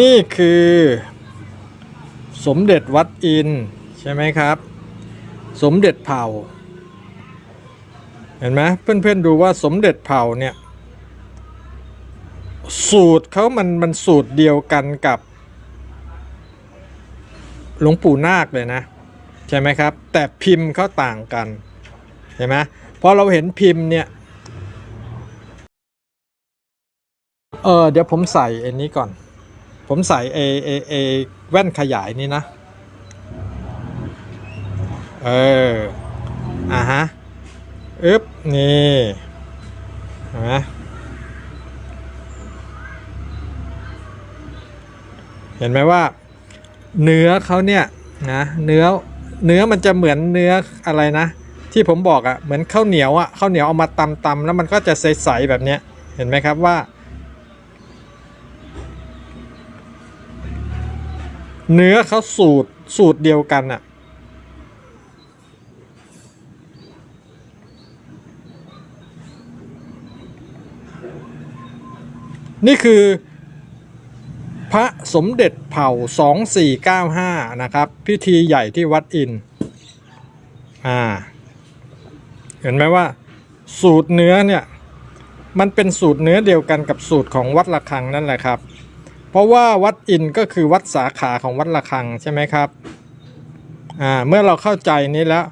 นี่คือสมเด็จวัดอินใช่ไหมครับ สมเด็จเผ่า เห็นไหมเพื่อนๆดูว่าสมเด็จเผ่าเนี่ย สูตรเขามันมันสูตรเดียวกันกับหลวงปู่นาคเลยนะ ใช่ไหมครับ แต่พิมพ์เขาต่างกัน เห็นไหมพอเราเห็นพิมพ์เนี่ยเออเดี๋ยวผมใส่ไอ้นี้ก่อน ผมใส่เอเอเอแว่นขยายนี่นะ เออ อะฮะอึ๊บ นี่เห็นไหมเห็นไหมว่าเนื้อเขาเนี่ยนะเนื้อเนื้อมันจะเหมือนเนื้ออะไรนะ ที่ผมบอกอะ่ะเหมือนข้าวเหนียวอะ่ะข้าวเหนียวเอามาตำตำแล้วมันก็จะใสๆแบบเนี้ยเห็นไหมครับว่า เนื้อเขาสูตรสูตรเดียวกันอะ่ะนี่คือ พระสมเด็จเผ่า 2495 นะครับ พิธีใหญ่ที่วัดอิน อ่า เห็นไหมว่า สูตรเนื้อเนี่ย มันเป็นสูตรเนื้อเดียวกันกับสูตรของวัดระฆังนั่นแหละครับ เพราะว่าวัดอินก็คือวัดสาขาของวัดระฆังใช่ไหมครับอ่าเมื่อเราเข้าใจนี้แล้ว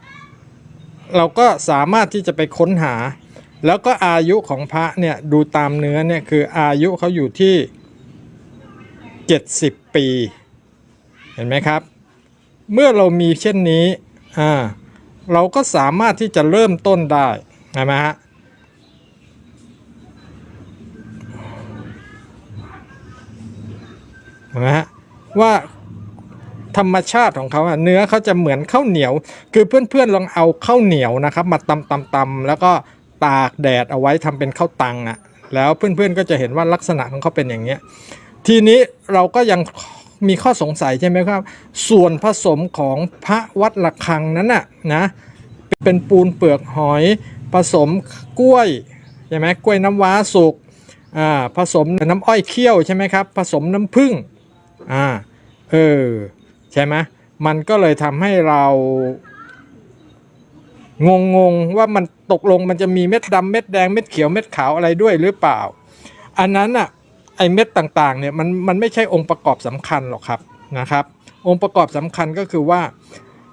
เราก็สามารถที่จะไปค้นหา แล้วก็อายุของพระเนี่ยดูตามเนื้อเนี่ยคืออายุเขาอยู่ที่ 70 ปี เห็นไหมครับ เมื่อเรามีเช่นนี้อ่าเราก็สามารถที่จะเริ่มต้นได้ใช่ไหมฮะเห็ นไหมฮะว่าธรรมชาติของเขาเนื้อเขาจะเหมือนข้าวเหนียว คือเพื่อนๆลองเอาข้าวเหนียวนะครับ มาตำตำตำแล้วก็ตากแดดเอาไว้ทำเป็นข้าวตังอะแล้วเพื่อนๆก็จะเห็นว่าลักษณะของเขาเป็นอย่างเนี้ยทีนี้เราก็ยังมีข้อสงสัยใช่ไหมครับ ส่วนผสมของพระวัดระฆังนั้นน่ะนะเป็นปูนเปลือกหอยผสมกล้วยใช่ไหมกล้วยน้ำว้าสุกอ่าผสมน้ำอ้อยเคี่ยวใช่ไหมครับผสมน้ำผึ้ง อ่าเออใช่ไหมมันก็เลยทำให้เรางงงๆว่ามันตกลงมันจะมีเม็ดดำเม็ดแดงเม็ดเขียวเม็ดขาวอะไรด้วยหรือเปล่า อันนั้นอะไอเม็ดต่างๆเนี่ยมันมันไม่ใช่องค์ประกอบสำคัญหรอกครับนะครับ องค์ประกอบสำคัญก็คือว่า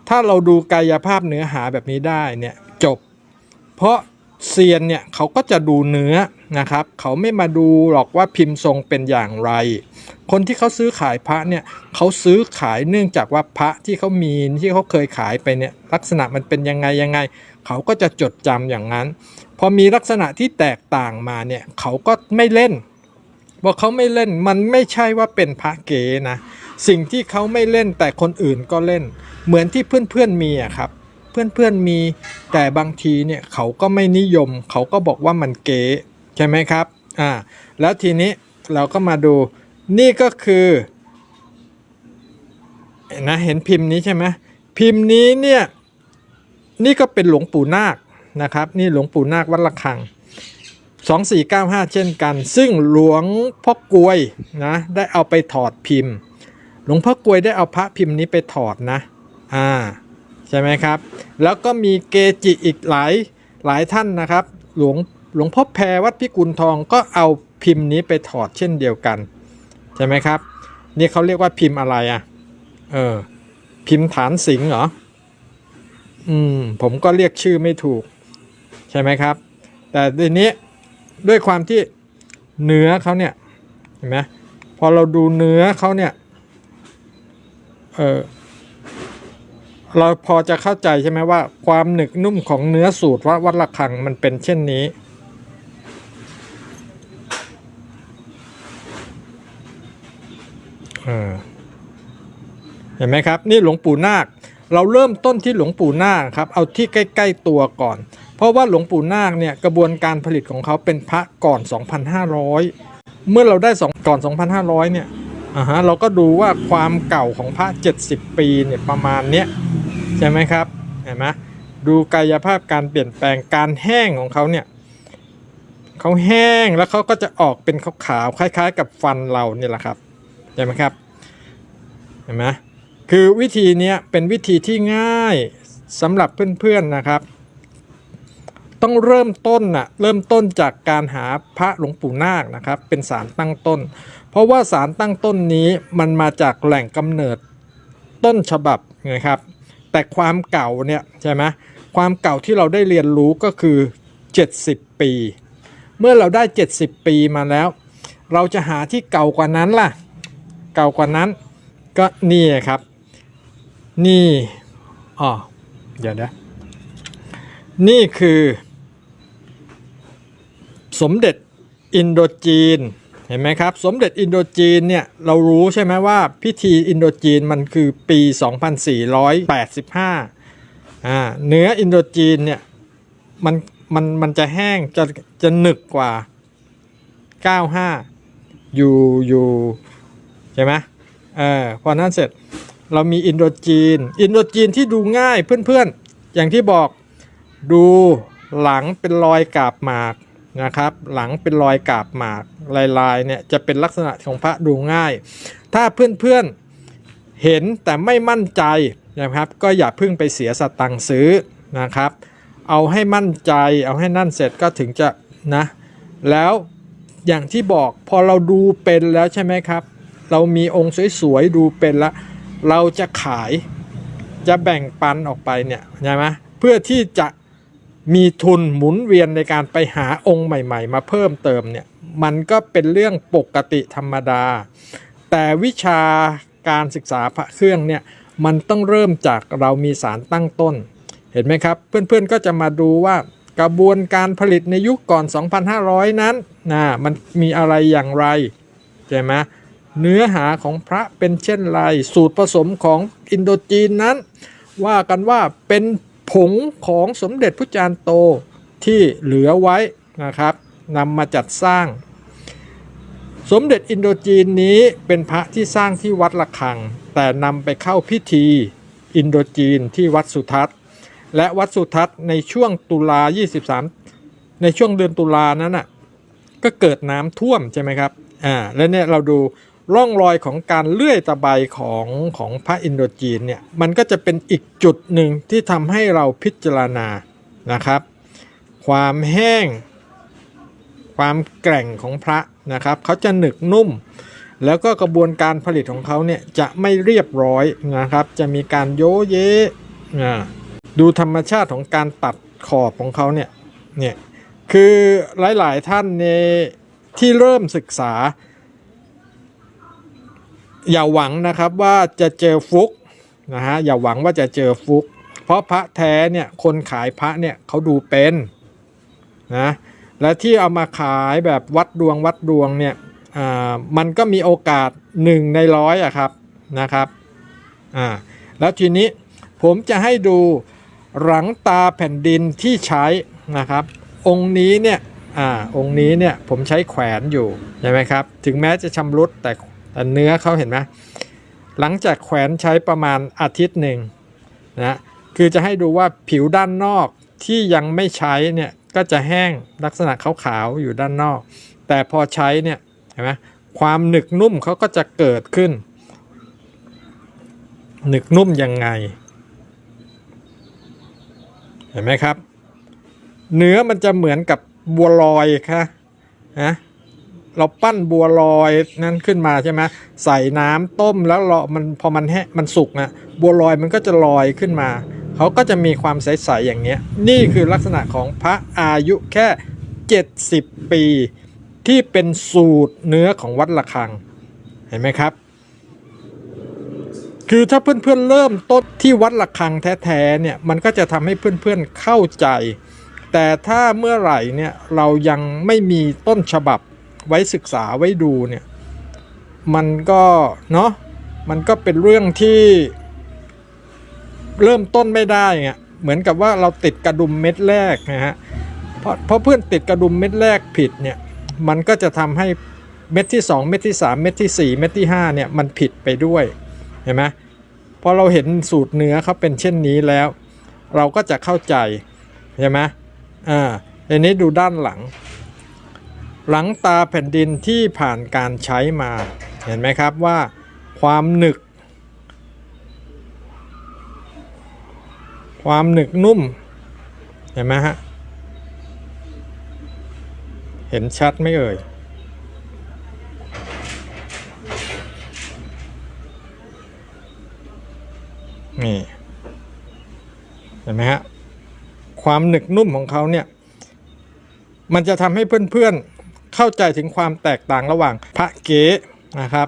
ถ้าเราดูกายภาพเนื้อหาแบบนี้ได้เนี่ยจบ เพราะ เซียนเนี่ยเขาก็จะดูเนื้อนะครับ เขาไม่มาดูหรอกว่าพิมพ์ทรงเป็นอย่างไร คนที่เขาซื้อขายพระเนี่ยเขาซื้อขายเนื่องจากว่าพระที่เขามีที่เขาเคยขายไปเนี่ยลักษณะมันเป็นยังไงยังไง เขาก็จะจดจำอย่างนั้น พอมีลักษณะที่แตกต่างมาเนี่ยเขาก็ไม่เล่นพอเขาไม่เล่นมันไม่ใช่ว่าเป็นพระเก๋นะสิ่งที่เขาไม่เล่นแต่คนอื่นก็เล่น เหมือนที่เพื่อนๆมีอะครับ เพื่อนๆมี แต่บางทีเนี่ยเขาก็ไม่นิยม เขาก็บอกว่ามันเก๋ใช่ไหมครับอ่าแล้วทีนี้เราก็มาดูนี่ก็คือนะเห็นพิมพ์นี้ใช่ไหมพิมพ์นี้เนี่ยนี่ก็เป็นหลวงปู่นาคนะครับ นี่หลวงปู่นาควัดระฆัง 2495 เช่นกัน ซึ่งหลวงพ่อกลวยนะได้เอาไปถอดพิมพ์ หลวงพ่อกลวยได้เอาพระพิมพ์นี้ไปถอดนะอ่า ใช่ไหมครับ แล้วก็มีเกจิอีกหลายหลายท่านนะครับ หลวงหลวงพ่อแพรวัดพิกุลทองก็เอาพิมพ์นี้ไปถอดเช่นเดียวกันใช่ไหมครับ นี่เขาเรียกว่าพิมพ์อะไรอะเออพิมพ์ฐานสิงห์เหรออืมผมก็เรียกชื่อไม่ถูก ใช่ไหมครับ แต่ทีนี้ด้วยความที่เนื้อเขาเนี่ยเห็นไหมพอเราดูเนื้อเขาเนี่ยเออ เราพอจะเข้าใจใช่ไหมว่า ความหนึกนุ่มของเนื้อสูตรวัดวัดระฆังมันเป็นเช่นนี้เออเห็นไหมครับ นี่หลวงปู่นาค เราเริ่มต้นที่หลวงปู่นาคครับ เอาที่ใกล้ๆตัวก่อน เพราะว่าหลวงปู่นาคเนี่ยกระบวนการผลิตของเขาเป็นพระก่อน 2,500 เมื่อเราได้สองก่อน 2,500 เนี่ยอ่าฮะเราก็ดูว่าความเก่าของพระ 70 ปีเนี่ยประมาณเนี้ย ใช่ไหมครับเห็นไหมดูกายภาพการเปลี่ยนแปลงการแห้งของเขาเนี่ยเขาแห้งแล้วเขาก็จะออกเป็นขาวๆคล้าย ๆ กับฟันเราเนี่ยแหละครับใช่ไหมครับเห็นไหมคือวิธีนี้เป็นวิธีที่ง่ายสำหรับเพื่อนๆนะครับ ต้องเริ่มต้นน่ะเริ่มต้นจากการหาพระหลวงปู่นาคนะครับ เป็นสารตั้งต้น เพราะว่าสารตั้งต้นนี้มันมาจากแหล่งกำเนิดต้นฉบับนะครับ แต่ความเก่าเนี่ยใช่ไหมความเก่าที่เราได้เรียนรู้ก็คือ 70 ปี เมื่อเราได้ 70 ปีมาแล้ว เราจะหาที่เก่ากว่านั้นล่ะ เก่ากว่านั้นก็นี่ครับ นี่อ๋อเดี๋ยวนะนี่คือ สมเด็จอินโดจีน เห็นไหมครับ สมเด็จอินโดจีนเนี่ย เรารู้ใช่ไหมว่าพิธีอินโดจีนมันคือปี 2485อ่าเนื้ออินโดจีนเนี่ยมันมันมันจะแห้งจะจะหนึกกว่า 95 อยู่อยู่ใช่ไหมเออพอนั้นเสร็จเรามีอินโดจีน อินโดจีนที่ดูง่ายเพื่อนๆ อย่างที่บอกดูหลังเป็นรอยกาบหมาก นะครับ หลังเป็นรอยกาบหมากลายๆเนี่ยจะเป็นลักษณะของพระดูง่าย ถ้าเพื่อนๆเห็นแต่ไม่มั่นใจนะครับก็อย่าเพิ่งไปเสียสตังค์ซื้อนะครับ เอาให้มั่นใจเอาให้นั่นเสร็จก็ถึงจะนะ แล้วอย่างที่บอกพอเราดูเป็นแล้วใช่ไหมครับ เรามีองค์สวยๆดูเป็นแล้ว เราจะขายจะแบ่งปันออกไปเนี่ยใช่ไหมเพื่อที่จะ มีทุนหมุนเวียนในการไปหาองค์ใหม่ ๆ มาเพิ่มเติมเนี่ยมันก็เป็นเรื่องปกติธรรมดา แต่วิชาการศึกษาพระเครื่องเนี่ยมันต้องเริ่มจากเรามีสารตั้งต้น เห็นไหมครับ เพื่อนๆก็จะมาดูว่ากระบวนการผลิตในยุคก่อน 2,500 นั้นนะมันมีอะไรอย่างไรใช่ไหมเนื้อหาของพระเป็นเช่นไร สูตรผสมของอินโดจีนนั้น ว่ากันว่าเป็น ผงของสมเด็จพระจารย์โตที่เหลือไว้นะครับนำมาจัดสร้าง สมเด็จอินโดจีนนี้เป็นพระที่สร้างที่วัดละคัง แต่นำไปเข้าพิธีอินโดจีนที่วัดสุทัศน์ และวัดสุทัศน์ในช่วงตุลา 23 ในช่วงเดือนตุลานั้นน่ะก็เกิดน้ำท่วมใช่ไหมครับอ่าแล้วเนี่ยเราดู ร่องรอยของการเลื่อยตะไบของของพระอินโดจีนเนี่ยมันก็จะเป็นอีกจุดหนึ่งที่ทำให้เราพิจารณานะครับ ความแห้ง ความแกร่งของพระนะครับเขาจะหนึกนุ่ม แล้วก็กระบวนการผลิตของเขาเนี่ยจะไม่เรียบร้อยนะครับ จะมีการโยเยดูธรรมชาติของการตัดขอบของเขาเนี่ยเนี่ยคือหลายๆท่านเนี่ยที่เริ่มศึกษา อย่าหวังนะครับว่าจะเจอฟุกนะฮะอย่าหวังว่าจะเจอฟุก เพราะพระแท้เนี่ยคนขายพระเนี่ยเขาดูเป็นนะและที่เอามาขายแบบวัดดวงวัดดวงเนี่ยอ่ามันก็มีโอกาสหนึ่งในร้อยอะครับนะครับอ่าแล้วทีนี้ผมจะให้ดูหลังตาแผ่นดินที่ใช้นะครับ องค์นี้เนี่ยอ่าองค์นี้เนี่ยผมใช้แขวนอยู่ใช่ไหมครับ ถึงแม้จะชำรุดแต่ เนื้อเขาเห็นไหมหลังจากแขวนใช้ประมาณอาทิตย์หนึ่งนะคือจะให้ดูว่าผิวด้านนอกที่ยังไม่ใช้เนี่ยก็จะแห้งลักษณะขาวๆอยู่ด้านนอก แต่พอใช้เนี่ยเห็นไหมความหนึกนุ่มเขาก็จะเกิดขึ้น หนึกนุ่มยังไง เห็นไหมครับ เนื้อมันจะเหมือนกับบัวลอยค่ะนะ เราปั้นบัวลอยนั้นขึ้นมาใช่ไหมใส่น้ำต้มแล้วเรามันพอมันแห้มันสุกนะบัวลอยมันก็จะลอยขึ้นมา เขาก็จะมีความใสๆอย่างเนี้ย นี่คือลักษณะของพระอายุแค่ 70 ปี ที่เป็นสูตรเนื้อของวัดระฆัง เห็นไหมครับ คือถ้าเพื่อนๆเริ่มต้นที่วัดระฆังแท้ๆเนี่ยมันก็จะทำให้เพื่อนๆเข้าใจแต่ถ้าเมื่อไหร่เนี่ยเรายังไม่มีต้นฉบับ ไว้ศึกษาไว้ดูเนี่ยมันก็เนาะมันก็เป็นเรื่องที่เริ่มต้นไม่ได้ไงเหมือนกับว่าเราติดกระดุมเม็ดแรกนะฮะเพราะเพราะเพื่อนติดกระดุมเม็ดแรกผิดเนี่ยมันก็จะทำให้เม็ดที่ 2 เม็ดที่ 3 เม็ดที่ 4 เม็ดที่ 5 เนี่ยมันผิดไปด้วยเห็นไหมพอเราเห็นสูตรเนื้อเขาเป็นเช่นนี้แล้ว เราก็จะเข้าใจใช่ไหมอ่าอันนี้ดูด้านหลัง หลังตาแผ่นดินที่ผ่านการใช้มา เห็นไหมครับว่าความหนึก ความหนึกนุ่ม เห็นไหมฮะ เห็นชัดไหมเอ่ย นี่ เห็นไหมฮะ ความหนึกนุ่มของเขาเนี่ยมันจะทำให้เพื่อนๆ เข้าใจถึงความแตกต่างระหว่างพระเก๋นะครับ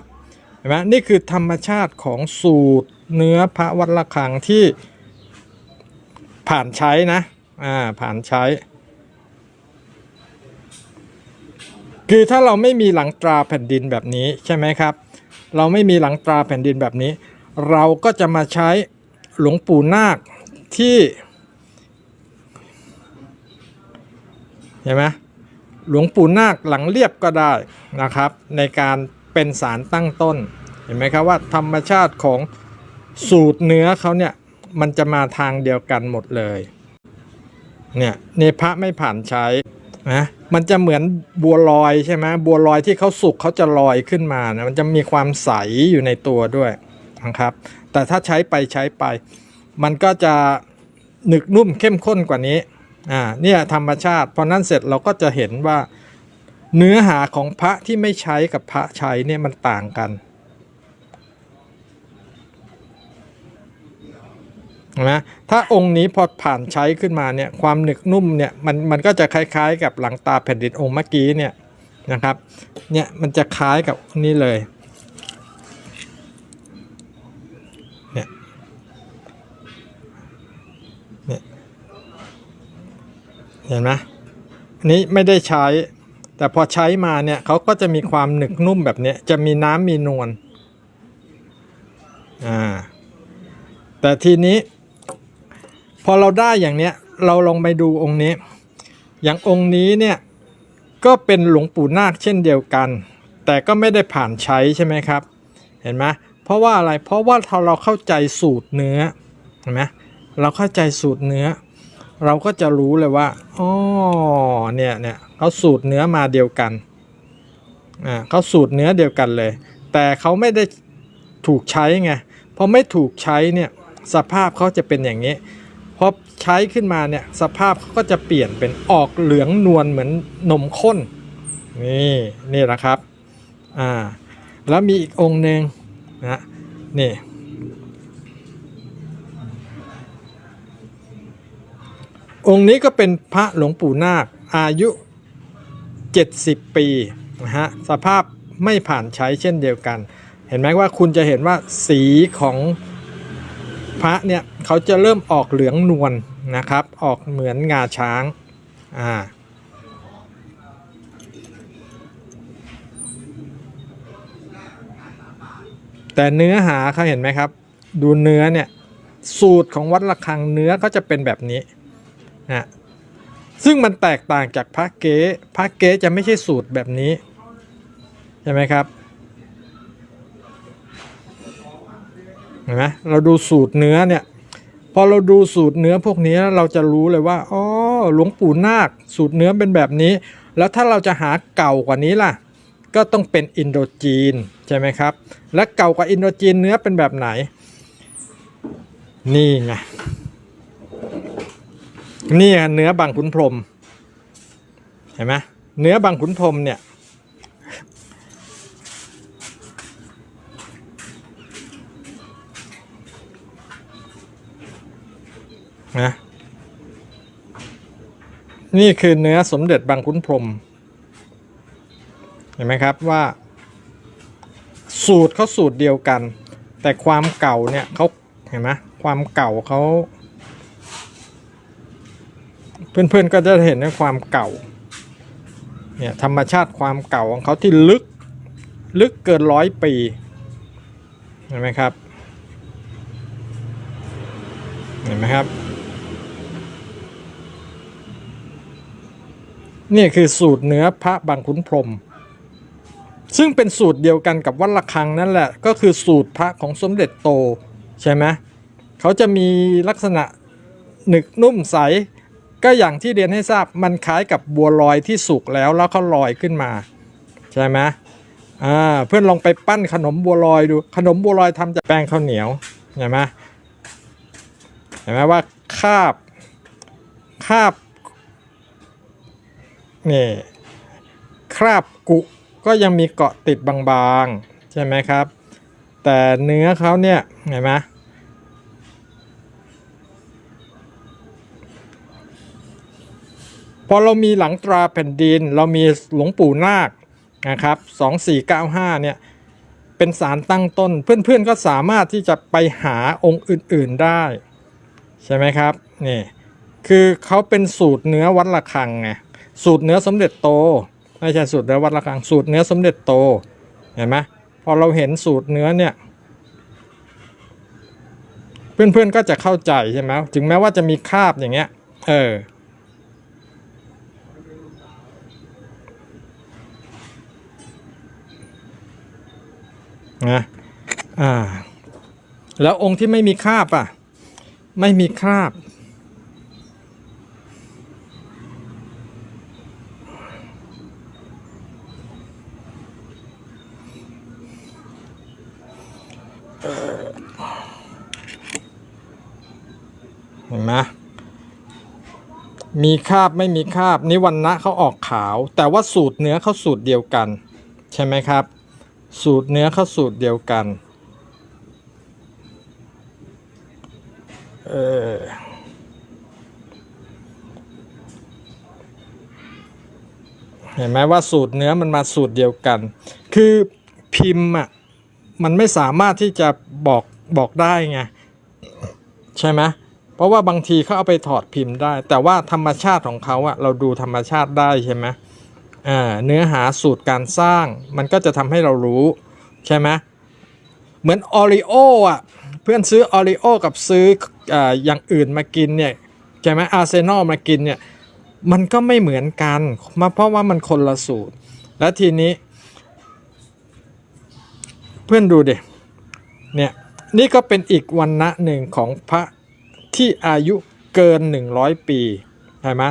เห็นไหมนี่คือธรรมชาติของสูตรเนื้อพระวัดระฆังที่ผ่านใช้นะอ่าผ่านใช้ คือถ้าเราไม่มีหลังตราแผ่นดินแบบนี้ใช่ไหมครับ เราไม่มีหลังตราแผ่นดินแบบนี้ เราก็จะมาใช้หลวงปู่นาคที่เห็นไหม หลวงปู่นาคหลังเรียบก็ได้นะครับ ในการเป็นสารตั้งต้น เห็นไหมครับว่าธรรมชาติของสูตรเนื้อเขาเนี่ยมันจะมาทางเดียวกันหมดเลยเนี่ยเนพระไม่ผ่านใช้นะมันจะเหมือนบัวลอยใช่ไหมบัวลอยที่เขาสุกเขาจะลอยขึ้นมานะมันจะมีความใสอยู่ในตัวด้วยนะครับ แต่ถ้าใช้ไปใช้ไป มันก็จะหนึกนุ่มเข้มข้นกว่านี้ อ่าเนี่ยธรรมชาติ พอนั้นเสร็จเราก็จะเห็นว่าเนื้อหาของพระที่ไม่ใช้กับพระใช้เนี่ยมันต่างกันนไหมถ้าองค์นี้พอผ่านใช้ขึ้นมาเนี่ยความหนึกนุ่มเนี่ยมันมันก็จะคล้ายๆ กับหลังตาแผ่นดินองค์เมื่อกี้เนี่ยนะครับเนี่ยมันจะคล้ายกับนี่เลยเนี่ย เห็นไหมอันนี้ไม่ได้ใช้ แต่พอใช้มาเนี่ยเขาก็จะมีความหนึกนุ่มแบบนี้จะมีน้ำมีนวลอ่าแต่ทีนี้ พอเราได้อย่างเนี้ยเราลองไปดูองค์นี้ อย่างองค์นี้เนี่ยก็เป็นหลวงปู่นาคเช่นเดียวกัน แต่ก็ไม่ได้ผ่านใช้ใช่ไหมครับ เห็นไหมเพราะว่าอะไรเพราะว่าถ้าเราเข้าใจสูตรเนื้อเห็นไหมเราเข้าใจสูตรเนื้อ เราก็จะรู้เลยว่าอ๋อเนี่ยเนี่ยเขาสูตรเนื้อมาเดียวกันอ่าเขาสูตรเนื้อเดียวกันเลย แต่เขาไม่ได้ถูกใช้ไงพอไม่ถูกใช้เนี่ยสภาพเขาจะเป็นอย่างนี้พอใช้ขึ้นมาเนี่ยสภาพเขาก็จะเปลี่ยนเป็นออกเหลืองนวลเหมือนนมข้นนี่นี่แหละครับอ่าแล้วมีอีกองค์หนึ่งนะนี่ องค์นี้ก็เป็นพระหลวงปู่นาคอายุ 70 ปีนะฮะสภาพไม่ผ่านใช้เช่นเดียวกัน เห็นไหมว่าคุณจะเห็นว่าสีของพระเนี่ยเขาจะเริ่มออกเหลืองนวลนะครับ ออกเหมือนงาช้างอ่าแต่เนื้อหาเขาเห็นไหมครับ ดูเนื้อเนี่ยสูตรของวัดระฆังเนื้อก็จะเป็นแบบนี้ นะซึ่งมันแตกต่างจากพระเก๊พระเก๊จะไม่ใช่สูตรแบบนี้ ใช่ไหมครับเห็นไหมเราดูสูตรเนื้อเนี่ยพอเราดูสูตรเนื้อพวกนี้เราจะรู้เลยว่าอ๋อหลวงปู่นาค สูตรเนื้อเป็นแบบนี้ แล้วถ้าเราจะหาเก่ากว่านี้ล่ะ ก็ต้องเป็นอินโดจีนใช่ไหมครับ และเก่ากว่าอินโดจีนเนื้อเป็นแบบไหน นี่ไง นี่เนื้อบางขุนพรมเห็นไหมเนื้อบางขุนพรมเนี่ย นะ นี่คือเนื้อสมเด็จบางขุนพรมเห็นไหมครับว่า สูตรเขาสูตรเดียวกัน แต่ความเก่าเนี่ยเขาเห็นไหมความเก่าเขา เพื่อนๆก็จะเห็นในความเก่าเนี่ยธรรมชาติความเก่าของเขาที่ลึกลึกเกินร้อยปีเห็นไหมครับเห็นไหมครับ นี่คือสูตรเนื้อพระบางขุนพรม ซึ่งเป็นสูตรเดียวกันกับวัดระฆังนั่นแหละ ก็คือสูตรพระของสมเด็จโตใช่ไหมเขาจะมีลักษณะหนึกนุ่มใส ก็อย่างที่เรียนให้ทราบมันคล้ายกับบัวลอยที่สุกแล้วแล้วเขาลอยขึ้นมา ใช่ไหมอ่าเพื่อนลองไปปั้นขนมบัวลอยดู ขนมบัวลอยทำจากแป้งข้าวเหนียวเห็นไหมเห็นไหมว่าคาบคาบนี่คราบกุก็ยังมีเกาะติดบางๆ ใช่ไหมครับ แต่เนื้อเขาเนี่ยเห็นไหม พอเรามีหลังตราแผ่นดิน เรามีหลวงปู่นาคนะครับ2495เนี่ยเป็นสารตั้งต้น เพื่อนๆก็สามารถที่จะไปหาองค์อื่นๆได้ ใช่ไหมครับนี่คือเขาเป็นสูตรเนื้อวัดระฆังไงสูตรเนื้อสมเด็จโตไม่ใช่สูตรเนื้อวัดระฆังสูตรเนื้อสมเด็จโตเห็นไหมพอเราเห็นสูตรเนื้อเนี่ยเพื่อนๆก็จะเข้าใจใช่ไหมถึงแม้ว่าจะมีคาบอย่างเงี้ยเออ นะอ่า แล้วองค์ที่ไม่มีคราบอะ ไม่มีคราบ เห็นไหมมีคราบไม่มีคราบนิวันนะเขาออกขาว แต่ว่าสูตรเนื้อเขาสูตรเดียวกัน ใช่ไหมครับ สูตรเนื้อเขาสูตรเดียวกัน เออเห็นไหมว่าสูตรเนื้อมันมาสูตรเดียวกัน คือพิมพ์อะมันไม่สามารถที่จะบอกบอกได้ไงใช่ไหมเพราะว่าบางทีเขาเอาไปถอดพิมพ์ได้ แต่ว่าธรรมชาติของเขาอะเราดูธรรมชาติได้ใช่ไหม เนื้อหาสูตรการสร้างมันก็จะทำให้เรารู้ ใช่ไหมเหมือนออริโออะ เพื่อนซื้อออริโอกับซื้อออย่างอื่นมากินเนี่ย ใช่ไหมอาร์เซนอลมากินเนี่ย มันก็ไม่เหมือนกันมาเพราะว่ามันคนละสูตร แล้วทีนี้ เพื่อนดูดิเนี่ยนี่ก็เป็นอีกวันณะหนึ่งของพระที่อายุเกิน 100 ปีใช่ไหม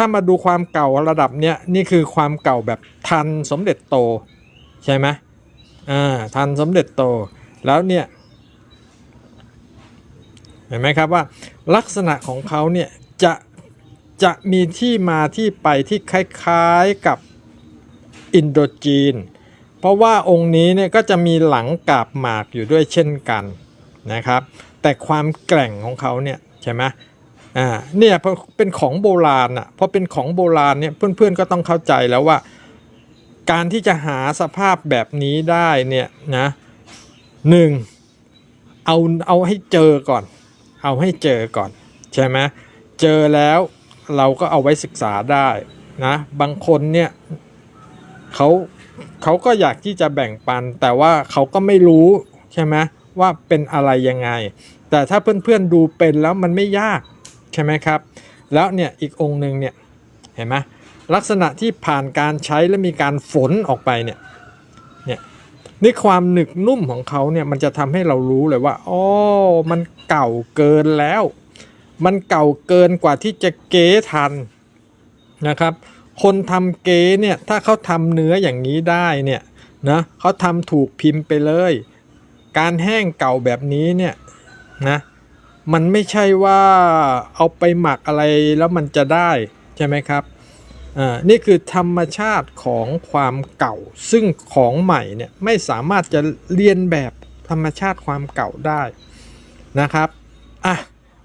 ถ้ามาดูความเก่าระดับเนี้ยนี่คือความเก่าแบบทันสมเด็จโตใช่ไหมอ่าทันสมเด็จโตแล้วเนี่ยเห็นไหมครับว่าลักษณะของเขาเนี่ยจะจะมีที่มาที่ไปที่คล้ายๆกับอินโดจีน เพราะว่าองค์นี้เนี่ยก็จะมีหลังกาบหมากอยู่ด้วยเช่นกันนะครับ แต่ความแกร่งของเขาเนี่ยใช่ไหม อ่าเนี่ยพอเป็นของโบราณอะพอเป็นของโบราณเนี่ยเพื่อนๆก็ต้องเข้าใจแล้วว่า การที่จะหาสภาพแบบนี้ได้เนี่ยนะหนึ่งเอาเอาให้เจอก่อน เอาให้เจอก่อนใช่ไหมเจอแล้วเราก็เอาไว้ศึกษาได้นะบางคนเนี่ยเขาเขาก็อยากที่จะแบ่งปัน แต่ว่าเขาก็ไม่รู้ใช่ไหมว่าเป็นอะไรยังไง แต่ถ้าเพื่อนๆดูเป็นแล้วมันไม่ยาก ช่ไหมครับ แล้วเนี่ยอีกองค์หนึ่งเนี่ยเห็นไหมลักษณะที่ผ่านการใช้และมีการฝนออกไปเนี่ยเนี่ยนี่ความหนึกนุ่มของเขาเนี่ยมันจะทำให้เรารู้เลยว่าอ๋อมันเก่าเกินแล้ว มันเก่าเกินกว่าที่จะเก๊ทันนะครับ คนทำเก๊เนี่ยถ้าเขาทำเนื้ออย่างนี้ได้เนี่ยนะเขาทำถูกพิมพ์ไปเลย การแห้งเก่าแบบนี้เนี่ยนะ มันไม่ใช่ว่าเอาไปหมักอะไรแล้วมันจะได้ใช่ไหมครับอ่านี่คือธรรมชาติของความเก่า ซึ่งของใหม่เนี่ยไม่สามารถจะเรียนแบบธรรมชาติความเก่าได้นะครับอะ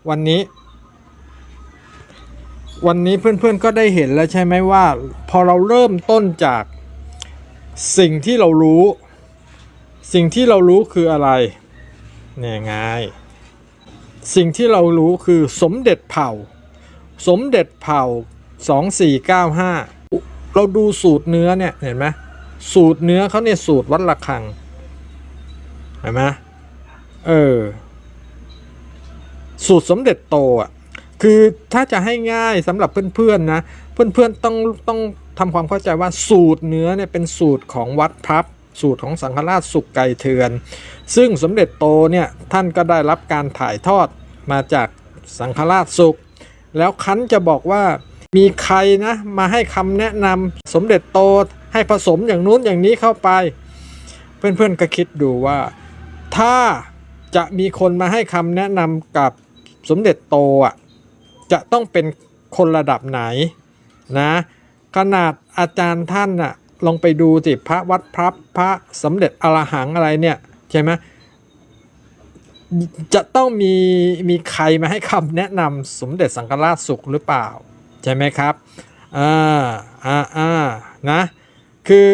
วันนี้ วันนี้เพื่อนๆก็ได้เห็นแล้วใช่ไหมว่า พอเราเริ่มต้นจากสิ่งที่เรารู้ สิ่งที่เรารู้คืออะไรเนี่ยไง สิ่งที่เรารู้คือสมเด็จเผ่า สมเด็จเผ่า 2495 เราดูสูตรเนื้อเนี่ยเห็นไหมสูตรเนื้อเขาเนี่ยสูตรวัดระฆัง เห็นไหมเออ สูตรสมเด็จโตอะ คือถ้าจะให้ง่ายสำหรับเพื่อนๆนะ เพื่อนๆต้องต้องทำความเข้าใจว่าสูตรเนื้อเนี่ยเป็นสูตรของวัดพับ สูตรของสังฆราชสุกไก่เถือน ซึ่งสมเด็จโตเนี่ยท่านก็ได้รับการถ่ายทอดมาจากสังฆราชสุกแล้วคันจะบอกว่ามีใครนะมาให้คำแนะนำสมเด็จโตให้ผสมอย่างนู้นอย่างนี้เข้าไป เพื่อนๆก็คิดดูว่า ถ้าจะมีคนมาให้คำแนะนำกับสมเด็จโตอะจะต้องเป็นคนระดับไหนนะขนาดอาจารย์ท่านน่ะ ลองไปดูสิพระวัดพระพระสมเด็จอรหังอะไรเนี่ยใช่ไหมจะต้องมีมีใครมาให้คำแนะนำสมเด็จสังฆราชสุขหรือเปล่า ใช่ไหมครับอ่าอ่าอ่านะคือ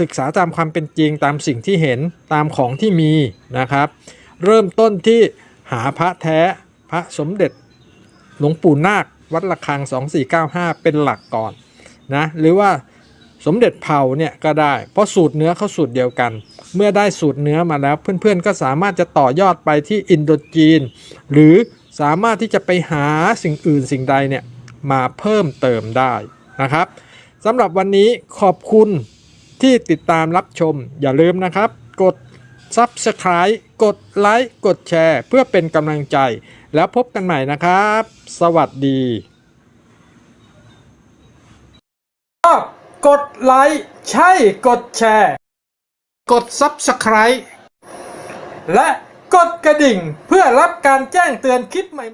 ศึกษาตามความเป็นจริงตามสิ่งที่เห็นตามของที่มีนะครับ เริ่มต้นที่หาพระแท้พระสมเด็จหลวงปู่นาควัดระฆัง 2495 เป็นหลักก่อนนะหรือว่า สมเด็จเผาเนี่ยก็ได้ เพราะสูตรเนื้อเขาสูตรเดียวกัน เมื่อได้สูตรเนื้อมาแล้วเพื่อนๆ ก็สามารถจะต่อยอดไปที่อินโดจีน หรือสามารถที่จะไปหาสิ่งอื่นสิ่งใดเนี่ยมาเพิ่มเติมได้นะครับสำหรับวันนี้ขอบคุณที่ติดตามรับชม อย่าลืมนะครับ กด Subscribe กดไลค์กดแชร์ เพื่อเป็นกำลังใจ แล้วพบกันใหม่นะครับ สวัสดี กดไลค์ใช่กดแชร์ กด Subscribe และกดกระดิ่งเพื่อรับการแจ้งเตือนคลิปใหม่ๆ